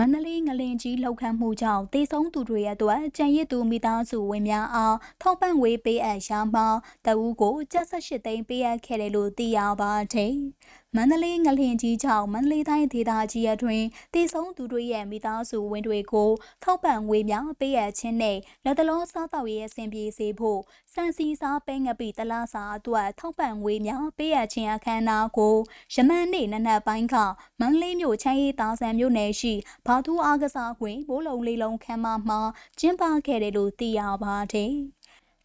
မန္တလေးငလင်ကြီးလှုပ်ခတ်မှုကြောင့်တေဆုံးသူတွေရဲ့အတွက်ကြံရစ်သူမိသားစုဝင်များအားထောက်ပံ့ဝေးပေးအပ်ရာမှာတအူးကို78သိန်းပေးအပ်ခဲ့တယ်လို့သိရပါတယ်။မန္တလေးငလင်ကြီးကြောင့်မန္တလေးတိုင်းဒေသကြီးအတွင်းတေဆုံးသူတွေရဲ့မိသားစုဝင်တွေကိုထောက်ပံ့ငွေများပေးအပ်ခြင်းနဲ့လက်တလုံးစားတောက်ရေးအဆင်ပြေစေဖို့စံစီစားပဲငပိတလားစာအတွက်ထောက်ပံ့ငွေများပေးအပ်ခြင်းအခမ်းအနားကိုရမန်နေ့နနက်ပိုင်းကမန္တလေးမြို့ချမ်းရီတာဆန်မြို့နယ်ရှိဘာသူအားကစားကွင်းဘိုးလုံးလေးလုံးခမ်းမမှာကျင်းပခဲ့တယ်လို့သိရပါတယ်။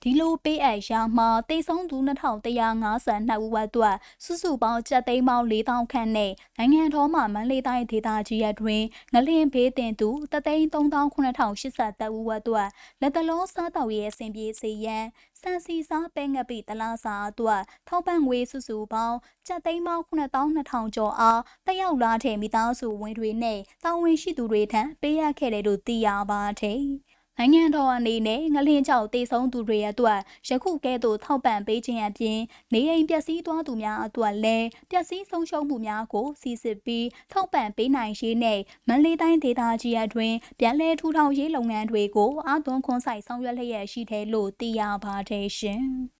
ဒီလိုပေးအပ်ရာမှာတိတ်ဆုံးသူ2152ဦးအတွက်စုစုပေါင်းကြက်သိန်းပေါင်း4000ခန့်နဲ့နိုင်ငံတော်မှမန္တလေးတိုင်းဒေသကြီးရတွင်ငလင်ဘေးတင်သူ33980ဦးအတွက်လက်တလုံးစားတောက်ရဲ့အစဉ်ပြေစေရန်စံစီစားပဲငပိတလားစာအတွက်ထောက်ပံ့ငွေစုစုပေါင်းကြက်သိန်းပေါင်း9200ကျော်အားတက်ရောက်လာတဲ့မိသားစုဝင်တွေနဲ့တာဝန်ရှိသူတွေထံပေးအပ်ခဲ့တယ်လို့သိရပါတယ်။ နိုင်ငံတော်အနေနဲ့ငလင်းကြောက်တေဆုံးသူတွေအတွက်ယခုကဲ့သို့ထောက်ပံ့ပေးခြင်းအပြင်နေအိမ်ပျက်စီးသွားသူများအတွက်လည်းပျက်စီးဆုံးရှုံးမှုများကိုစီစစ်ပြီးထောက်ပံ့ပေးနိုင်ရေးနဲ့မန္တလေးတိုင်းဒေသကြီးအတွင်းပြည်내ထူထောင်ရေးလုပ်ငန်းတွေကိုအားသွန်းခွန်ဆိုင်ဆောင်ရွက်လျက်ရှိတယ်လို့သိရပါတယ်ရှင်။